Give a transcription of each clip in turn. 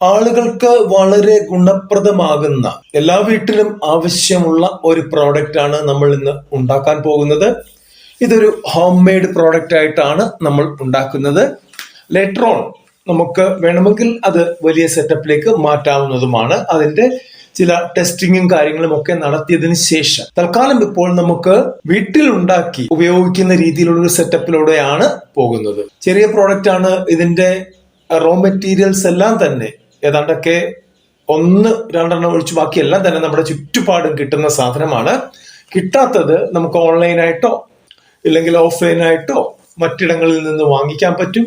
ആളുകൾക്ക് വളരെ ഗുണപ്രദമാകുന്ന എല്ലാ വീട്ടിലും ആവശ്യമുള്ള ഒരു പ്രോഡക്റ്റ് ആണ് നമ്മൾ ഇന്ന് ഉണ്ടാക്കാൻ പോകുന്നത്. ഇതൊരു ഹോം മെയ്ഡ് പ്രോഡക്റ്റ് ആയിട്ടാണ് നമ്മൾ ഉണ്ടാക്കുന്നത്. ഓൺ നമുക്ക് വേണമെങ്കിൽ അത് വലിയ സെറ്റപ്പിലേക്ക് മാറ്റാവുന്നതുമാണ്. അതിന്റെ ചില ടെസ്റ്റിങ്ങും കാര്യങ്ങളും ഒക്കെ നടത്തിയതിന് ശേഷം തൽക്കാലം ഇപ്പോൾ നമുക്ക് വീട്ടിൽ ഉണ്ടാക്കി ഉപയോഗിക്കുന്ന രീതിയിലുള്ള ഒരു സെറ്റപ്പിലൂടെയാണ് പോകുന്നത്. ചെറിയ പ്രോഡക്റ്റ് ആണ് ഇതിന്റെ റോ മെറ്റീരിയൽസ് എല്ലാം തന്നെ ഏതാണ്ടൊക്കെ ഒന്ന് രണ്ടെണ്ണം ഒഴിച്ച് ബാക്കിയെല്ലാം തന്നെ നമ്മുടെ ചുറ്റുപാടും കിട്ടുന്ന സാധനമാണ്. കിട്ടാത്തത് നമുക്ക് ഓൺലൈനായിട്ടോ ഇല്ലെങ്കിൽ ഓഫ്ലൈനായിട്ടോ മറ്റിടങ്ങളിൽ നിന്ന് വാങ്ങിക്കാൻ പറ്റും.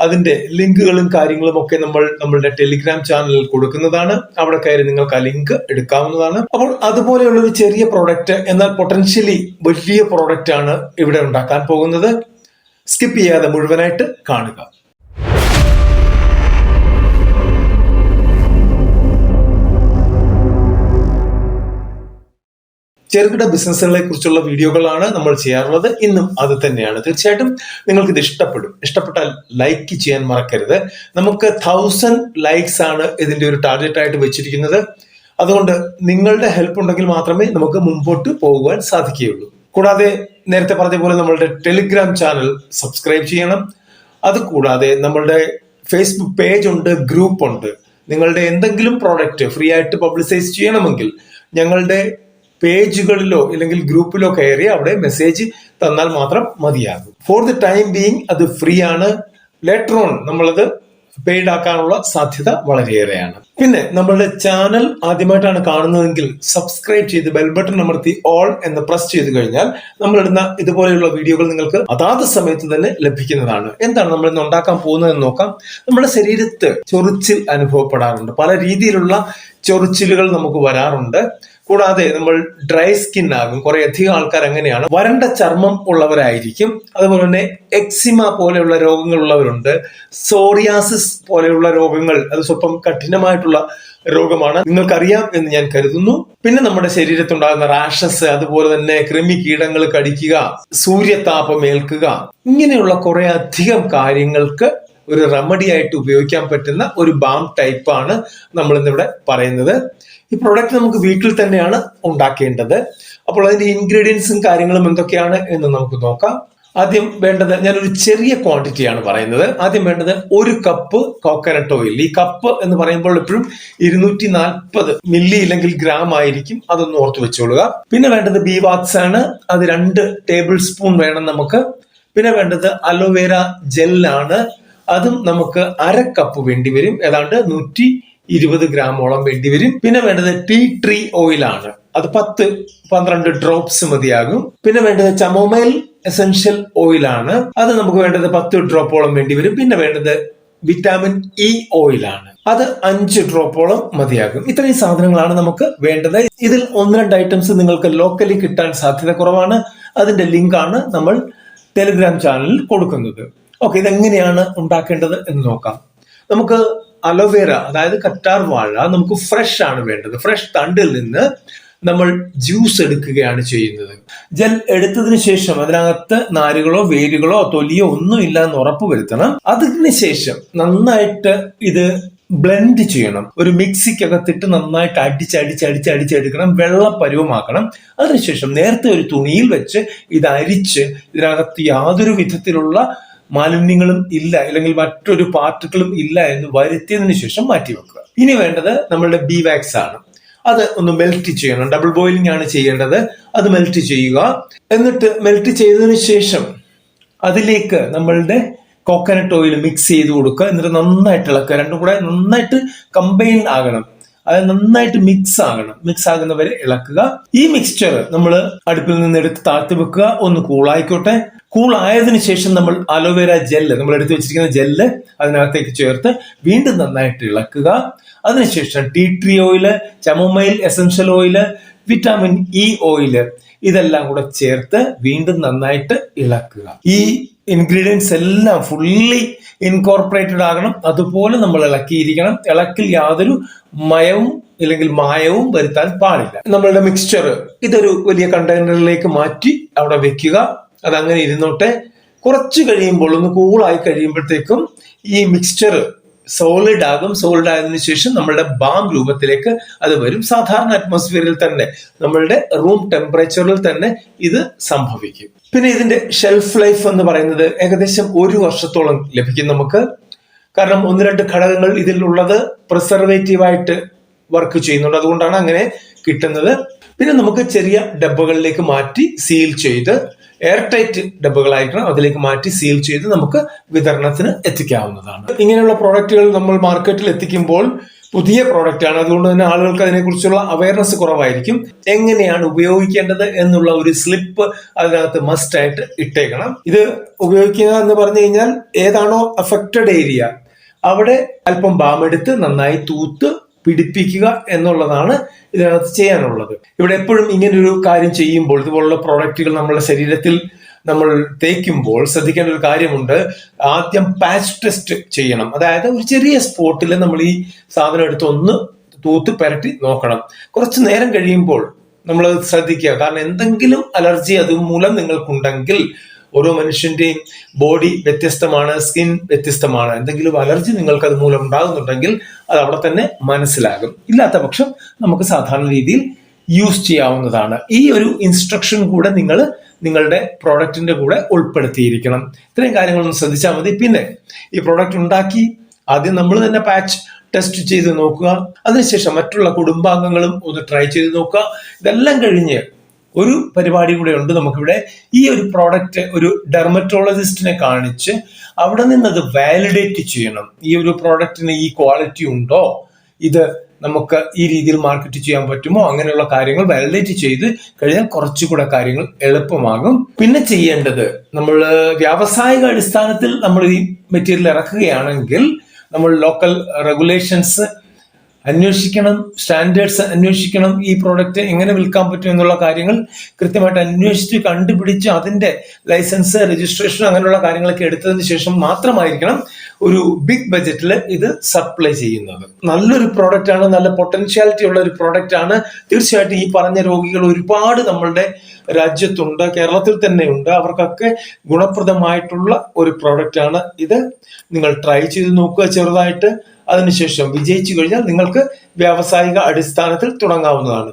അതിന്റെ ലിങ്കുകളും കാര്യങ്ങളും ഒക്കെ നമ്മൾ നമ്മളുടെ ടെലിഗ്രാം ചാനലിൽ കൊടുക്കുന്നതാണ്. അവിടെ കയറി നിങ്ങൾക്ക് ആ ലിങ്ക് എടുക്കാവുന്നതാണ്. അപ്പോൾ അതുപോലെയുള്ള ഒരു ചെറിയ പ്രോഡക്റ്റ് എന്നാൽ പൊട്ടൻഷ്യലി വലിയ പ്രോഡക്റ്റ് ആണ് ഇവിടെ ഉണ്ടാക്കാൻ പോകുന്നത്. സ്കിപ്പ് ചെയ്യാതെ മുഴുവനായിട്ട് കാണുക. ചെറുകിട ബിസിനസ്സുകളെ കുറിച്ചുള്ള വീഡിയോകളാണ് നമ്മൾ ചെയ്യാറുള്ളത്. ഇന്നും അത് തന്നെയാണ്. തീർച്ചയായിട്ടും നിങ്ങൾക്ക് ഇഷ്ടപ്പെടും. ഇഷ്ടപ്പെട്ടാൽ ലൈക്ക് ചെയ്യാൻ മറക്കരുത്. നമുക്ക് തൗസൻഡ് ലൈക്സ് ആണ് ഇതിന്റെ ഒരു ടാർഗറ്റ് ആയിട്ട് വെച്ചിരിക്കുന്നത്. അതുകൊണ്ട് നിങ്ങളുടെ ഹെൽപ്പ് ഉണ്ടെങ്കിൽ മാത്രമേ നമുക്ക് മുമ്പോട്ട് പോകുവാൻ സാധിക്കുകയുള്ളൂ. കൂടാതെ നേരത്തെ പറഞ്ഞ പോലെ നമ്മളുടെ ടെലിഗ്രാം ചാനൽ സബ്സ്ക്രൈബ് ചെയ്യണം. അത് കൂടാതെ നമ്മളുടെ ഫേസ്ബുക്ക് പേജ് ഉണ്ട് ഗ്രൂപ്പ് ഉണ്ട്. നിങ്ങളുടെ എന്തെങ്കിലും പ്രോഡക്റ്റ് ഫ്രീ ആയിട്ട് പബ്ലിസൈസ് ചെയ്യണമെങ്കിൽ ഞങ്ങളുടെ പേജുകളിലോ അല്ലെങ്കിൽ ഗ്രൂപ്പിലോ കയറി അവിടെ മെസ്സേജ് തന്നാൽ മാത്രം മതിയാകും. ഫോർ ദി ടൈം ബീങ് അത് ഫ്രീ ആണ്. ലെറ്റർ ഓൺ നമ്മളത് പെയ്ഡ് ആക്കാനുള്ള സാധ്യത വളരെയേറെയാണ്. പിന്നെ നമ്മളുടെ ചാനൽ ആദ്യമായിട്ടാണ് കാണുന്നതെങ്കിൽ സബ്സ്ക്രൈബ് ചെയ്ത് ബെൽ ബട്ടൺ അമർത്തി ഓൾ എന്ന് പ്രസ് ചെയ്ത് കഴിഞ്ഞാൽ നമ്മൾ ഇടുന്ന ഇതുപോലെയുള്ള വീഡിയോകൾ നിങ്ങൾക്ക് അതാത് സമയത്ത് തന്നെ ലഭിക്കുന്നതാണ്. എന്താണ് നമ്മൾ ഇന്ന് ഉണ്ടാക്കാൻ പോകുന്നതെന്ന് നോക്കാം. നമ്മുടെ ശരീരത്ത് ചൊറിച്ചിൽ അനുഭവപ്പെടാറുണ്ട്. പല രീതിയിലുള്ള ചൊറിച്ചിലുകൾ നമുക്ക് വരാറുണ്ട്. കൂടാതെ നമ്മൾ ഡ്രൈ സ്കിൻ ആകും. കുറെ അധികം ആൾക്കാർ അങ്ങനെയാണ്. വരണ്ട ചർമ്മം ഉള്ളവരായിരിക്കും. അതുപോലെ തന്നെ എക്സിമ പോലെയുള്ള രോഗങ്ങൾ ഉള്ളവരുണ്ട്. സോറിയാസിസ് പോലെയുള്ള രോഗങ്ങൾ അത് സ്വല്പം കഠിനമായിട്ടുള്ള രോഗമാണ്. നിങ്ങൾക്കറിയാം എന്ന് ഞാൻ കരുതുന്നു. പിന്നെ നമ്മുടെ ശരീരത്തുണ്ടാകുന്ന റാഷസ് അതുപോലെ തന്നെ കൃമി കീടങ്ങൾ കടിക്കുക സൂര്യതാപം ഏൽക്കുക ഇങ്ങനെയുള്ള കുറെ അധികം കാര്യങ്ങൾക്ക് ഒരു റെമഡി ആയിട്ട് ഉപയോഗിക്കാൻ പറ്റുന്ന ഒരു ബാം ടൈപ്പാണ് നമ്മൾ ഇന്നിവിടെ പറയുന്നത്. ഈ പ്രൊഡക്റ്റ് നമുക്ക് വീട്ടിൽ തന്നെയാണ് ഉണ്ടാക്കേണ്ടത്. അപ്പോൾ അതിന്റെ ഇൻഗ്രീഡിയൻസും കാര്യങ്ങളും എന്തൊക്കെയാണ് എന്ന് നമുക്ക് നോക്കാം. ആദ്യം വേണ്ടത് ഞാനൊരു ചെറിയ ക്വാണ്ടിറ്റിയാണ് പറയുന്നത്. ആദ്യം വേണ്ടത് ഒരു കപ്പ് കോക്കനട്ട് ഓയിൽ ഈ കപ്പ് എന്ന് പറയുമ്പോൾ എപ്പോഴും ഇരുന്നൂറ്റി നാൽപ്പത് മില്ലി ഇല്ലെങ്കിൽ ഗ്രാം ആയിരിക്കും. അതൊന്ന് ഓർത്ത് വെച്ചോളുക. പിന്നെ വേണ്ടത് ബി വാക്സ് ആണ്. അത് രണ്ട് ടേബിൾ സ്പൂൺ വേണം നമുക്ക്. പിന്നെ വേണ്ടത് അലോവേര ജെല്ലാണ് അതും നമുക്ക് അര കപ്പ് വേണ്ടി വരും. ഏതാണ്ട് നൂറ്റി ഇരുപത് ഗ്രാമോളം വേണ്ടി വരും. പിന്നെ വേണ്ടത് ടീ ട്രീ ഓയിലാണ് അത് പത്ത് പന്ത്രണ്ട് ഡ്രോപ്സ് മതിയാകും. പിന്നെ വേണ്ടത് ചമോമൈൽ എസെൻഷ്യൽ ഓയിലാണ് അത് നമുക്ക് വേണ്ടത് പത്ത് ഡ്രോപ്പോളം വേണ്ടി വരും. പിന്നെ വേണ്ടത് വിറ്റാമിൻ ഇ ഓയിലാണ് അത് അഞ്ച് ഡ്രോപ്പോളം മതിയാകും. ഇത്രയും സാധനങ്ങളാണ് നമുക്ക് വേണ്ടത്. ഇതിൽ ഒന്ന് രണ്ട് ഐറ്റംസ് നിങ്ങൾക്ക് ലോക്കലി കിട്ടാൻ സാധ്യത കുറവാണ്. അതിന്റെ ലിങ്ക് ആണ് നമ്മൾ ടെലിഗ്രാം ചാനലിൽ കൊടുക്കുന്നത്. ഓക്കെ ഇതെങ്ങനെയാണ് ഉണ്ടാക്കേണ്ടത് എന്ന് നോക്കാം. നമുക്ക് അലോവേര അതായത് കറ്റാർ വാഴ നമുക്ക് ഫ്രഷ് ആണ് വേണ്ടത്. ഫ്രഷ് തണ്ടിൽ നിന്ന് നമ്മൾ ജ്യൂസ് എടുക്കുകയാണ് ചെയ്യുന്നത്. ജെൽ എടുത്തതിന് ശേഷം അതിനകത്ത് നാരുകളോ വേരുകളോ തൊലിയോ ഒന്നും ഇല്ല എന്ന് ഉറപ്പ് വരുത്തണം. അതിന് ശേഷം നന്നായിട്ട് ഇത് ബ്ലെൻഡ് ചെയ്യണം. ഒരു മിക്സിക്കകത്തിട്ട് നന്നായിട്ട് അടിച്ച് അടിച്ച് അടിച്ച് അടിച്ചെടുക്കണം വെള്ളം പരുവമാക്കണം അതിനുശേഷം നേരത്തെ ഒരു തുണിയിൽ വെച്ച് ഇത് അരിച്ച് ഇതിനകത്ത് യാതൊരു വിധത്തിലുള്ള മാലിന്യങ്ങളും ഇല്ല അല്ലെങ്കിൽ മറ്റൊരു പാർട്ടിക്കിളും ഇല്ല എന്ന് വരുത്തിയതിനു ശേഷം മാറ്റി വെക്കുക. ഇനി വേണ്ടത് നമ്മളുടെ ബി വാക്സ് ആണ്. അത് ഒന്ന് മെൽറ്റ് ചെയ്യണം. ഡബിൾ ബോയിലിംഗ് ആണ് ചെയ്യേണ്ടത്. അത് മെൽറ്റ് ചെയ്യുക. എന്നിട്ട് മെൽറ്റ് ചെയ്തതിന് ശേഷം അതിലേക്ക് നമ്മളുടെ കോക്കനട്ട് ഓയിൽ മിക്സ് ചെയ്ത് കൊടുക്കുക. എന്നിട്ട് നന്നായിട്ട് ഇളക്കുക. രണ്ടും കൂടെ നന്നായിട്ട് കമ്പൈൻ ആകണം. അത് നന്നായിട്ട് മിക്സ് ആകണം. മിക്സ് ആകുന്നവരെ ഇളക്കുക. ഈ മിക്സ്ചർ നമ്മൾ അടുപ്പിൽ നിന്ന് എടുത്ത് താഴ്ത്തി വെക്കുക. ഒന്ന് കൂളായിക്കോട്ടെ കൂൾ ആയതിനു ശേഷം നമ്മൾ അലോവേര ജെല്ല് നമ്മൾ എടുത്തു വെച്ചിരിക്കുന്ന ജെല്ല് അതിനകത്തേക്ക് ചേർത്ത് വീണ്ടും നന്നായിട്ട് ഇളക്കുക. അതിനുശേഷം tea tree oil chamomile essential oil vitamin E oil ഇതെല്ലാം കൂടെ ചേർത്ത് വീണ്ടും നന്നായിട്ട് ഇളക്കുക. ഈ ഇൻഗ്രീഡിയൻസ് എല്ലാം ഫുള്ളി ഇൻകോർപ്പറേറ്റഡ് ആകണം. അതുപോലെ നമ്മൾ ഇളക്കിയിരിക്കണം. ഇളക്കിൽ യാതൊരു മയവും ഇല്ലെങ്കിൽ മായവും വരുത്താൻ പാടില്ല. നമ്മളുടെ മിക്സ്ചർ ഇതൊരു വലിയ കണ്ടെയ്നറിലേക്ക് മാറ്റി അവിടെ വെക്കുക. അത് അങ്ങനെ ഇരുന്നോട്ടെ. കുറച്ച് കഴിയുമ്പോൾ ഒന്ന് കൂളായി കഴിയുമ്പോഴത്തേക്കും ഈ മിക്സ്ചർ സോളിഡ് ആകും. സോളിഡ് ആയതിനു ശേഷം നമ്മളുടെ ബാം രൂപത്തിലേക്ക് അത് വരും. സാധാരണ അറ്റ്മോസ്ഫിയറിൽ തന്നെ നമ്മളുടെ റൂം ടെമ്പറേച്ചറിൽ തന്നെ ഇത് സംഭവിക്കും. പിന്നെ ഇതിന്റെ ഷെൽഫ് ലൈഫ് എന്ന് പറയുന്നത് ഏകദേശം ഒരു വർഷത്തോളം ലഭിക്കും നമുക്ക്. കാരണം ഒന്ന് രണ്ട് ഘടകങ്ങൾ ഇതിലുള്ളത് പ്രിസർവേറ്റീവായിട്ട് വർക്ക് ചെയ്യുന്നുണ്ട്. അതുകൊണ്ടാണ് അങ്ങനെ കിട്ടുന്നത്. പിന്നെ നമുക്ക് ചെറിയ ഡബ്ബകളിലേക്ക് മാറ്റി സീൽ ചെയ്ത് എയർ ടൈറ്റ് ഡബ്ബകളായിരിക്കണം. അതിലേക്ക് മാറ്റി സീൽ ചെയ്ത് നമുക്ക് വിതരണത്തിന് എത്തിക്കാവുന്നതാണ്. ഇങ്ങനെയുള്ള പ്രോഡക്റ്റുകൾ നമ്മൾ മാർക്കറ്റിൽ എത്തിക്കുമ്പോൾ പുതിയ പ്രോഡക്റ്റ് ആണ് അതുകൊണ്ട് തന്നെ ആളുകൾക്ക് അതിനെക്കുറിച്ചുള്ള അവയർനെസ് കുറവായിരിക്കും. എങ്ങനെയാണ് ഉപയോഗിക്കേണ്ടത് എന്നുള്ള ഒരു സ്ലിപ്പ് അതിനകത്ത് മസ്റ്റ് ആയിട്ട് ഇട്ടേക്കണം. ഇത് ഉപയോഗിക്കുക എന്ന് പറഞ്ഞു കഴിഞ്ഞാൽ ഏതാണോ അഫക്റ്റഡ് ഏരിയ അവിടെ അല്പം ബാമെടുത്ത് നന്നായി തൂത്ത് പിടിപ്പിക്കുക എന്നുള്ളതാണ് ഇതിനകത്ത് ചെയ്യാനുള്ളത്. ഇവിടെ എപ്പോഴും ഇങ്ങനൊരു കാര്യം ചെയ്യുമ്പോൾ ഇതുപോലുള്ള പ്രോഡക്റ്റുകൾ നമ്മുടെ ശരീരത്തിൽ നമ്മൾ തേക്കുമ്പോൾ ശ്രദ്ധിക്കേണ്ട ഒരു കാര്യമുണ്ട്. ആദ്യം പാച്ച് ടെസ്റ്റ് ചെയ്യണം. അതായത് ഒരു ചെറിയ സ്പോട്ടിൽ നമ്മൾ ഈ സാധനം എടുത്ത് ഒന്ന് തൂത്ത് പെരട്ടി നോക്കണം. കുറച്ച് നേരം കഴിയുമ്പോൾ നമ്മൾ ശ്രദ്ധിക്കുക. കാരണം എന്തെങ്കിലും അലർജി അതുമൂലം നിങ്ങൾക്കുണ്ടെങ്കിൽ ഓരോ മനുഷ്യന്റെയും ബോഡി വ്യത്യസ്തമാണ് സ്കിൻ വ്യത്യസ്തമാണ്. എന്തെങ്കിലും അലർജി നിങ്ങൾക്ക് അത് മൂലം ഉണ്ടാകുന്നുണ്ടെങ്കിൽ അത് അവിടെ തന്നെ മനസ്സിലാകും. ഇല്ലാത്ത പക്ഷം നമുക്ക് സാധാരണ രീതിയിൽ യൂസ് ചെയ്യാവുന്നതാണ്. ഈ ഒരു ഇൻസ്ട്രക്ഷൻ കൂടെ നിങ്ങൾ നിങ്ങളുടെ പ്രോഡക്റ്റിന്റെ കൂടെ ഉൾപ്പെടുത്തിയിരിക്കണം. ഇത്രയും കാര്യങ്ങളൊന്ന് ശ്രദ്ധിച്ചാൽ മതി. പിന്നെ ഈ പ്രോഡക്റ്റ് ഉണ്ടാക്കി ആദ്യം നമ്മൾ തന്നെ പാച്ച് ടെസ്റ്റ് ചെയ്ത് നോക്കുക. അതിനുശേഷം മറ്റുള്ള കുടുംബാംഗങ്ങളും ഒന്ന് ട്രൈ ചെയ്ത് നോക്കുക. ഇതെല്ലാം കഴിഞ്ഞ് ഒരു പരിപാടി കൂടെ ഉണ്ട് നമുക്കിവിടെ. ഈ ഒരു പ്രോഡക്റ്റ് ഒരു ഡെർമറ്റോളജിസ്റ്റിനെ കാണിച്ച് അവിടെ നിന്ന് അത് വാലിഡേറ്റ് ചെയ്യണം. ഈ ഒരു പ്രോഡക്റ്റിന് ഈ ക്വാളിറ്റി ഉണ്ടോ? ഇത് നമുക്ക് ഈ രീതിയിൽ മാർക്കറ്റ് ചെയ്യാൻ പറ്റുമോ? അങ്ങനെയുള്ള കാര്യങ്ങൾ വാലിഡേറ്റ് ചെയ്ത് കഴിഞ്ഞാൽ കുറച്ചുകൂടെ കാര്യങ്ങൾ എളുപ്പമാകും. പിന്നെ ചെയ്യേണ്ടത് നമ്മൾ വ്യാവസായിക അടിസ്ഥാനത്തിൽ നമ്മൾ ഈ മെറ്റീരിയൽ ഇറക്കുകയാണെങ്കിൽ നമ്മൾ ലോക്കൽ റെഗുലേഷൻസ് അന്വേഷിക്കണം സ്റ്റാൻഡേർഡ്സ് അന്വേഷിക്കണം ഈ പ്രോഡക്റ്റ് എങ്ങനെ വിൽക്കാൻ പറ്റും എന്നുള്ള കാര്യങ്ങൾ കൃത്യമായിട്ട് അന്വേഷിച്ച് കണ്ടുപിടിച്ച് അതിന്റെ ലൈസൻസ് രജിസ്ട്രേഷൻ അങ്ങനെയുള്ള കാര്യങ്ങളൊക്കെ എടുത്തതിന് ശേഷം മാത്രമായിരിക്കണം ഒരു ബിഗ് ബജറ്റിൽ ഇത് സപ്ലൈ ചെയ്യുന്നത്. നല്ലൊരു പ്രോഡക്റ്റ് ആണ് നല്ല പൊട്ടൻഷ്യാലിറ്റി ഉള്ള ഒരു പ്രോഡക്റ്റ് ആണ്. തീർച്ചയായിട്ടും ഈ പറഞ്ഞ രോഗികൾ ഒരുപാട് നമ്മളുടെ രാജ്യത്തുണ്ട് കേരളത്തിൽ തന്നെ ഉണ്ട്. അവർക്കൊക്കെ ഗുണപ്രദമായിട്ടുള്ള ഒരു പ്രോഡക്റ്റ് ആണ് ഇത്. നിങ്ങൾ ട്രൈ ചെയ്ത് നോക്കുക ചെറുതായിട്ട്. അതിനുശേഷം വിജയിച്ചു കഴിഞ്ഞാൽ നിങ്ങൾക്ക് വ്യാവസായിക അടിസ്ഥാനത്തിൽ തുടങ്ങാവുന്നതാണ്.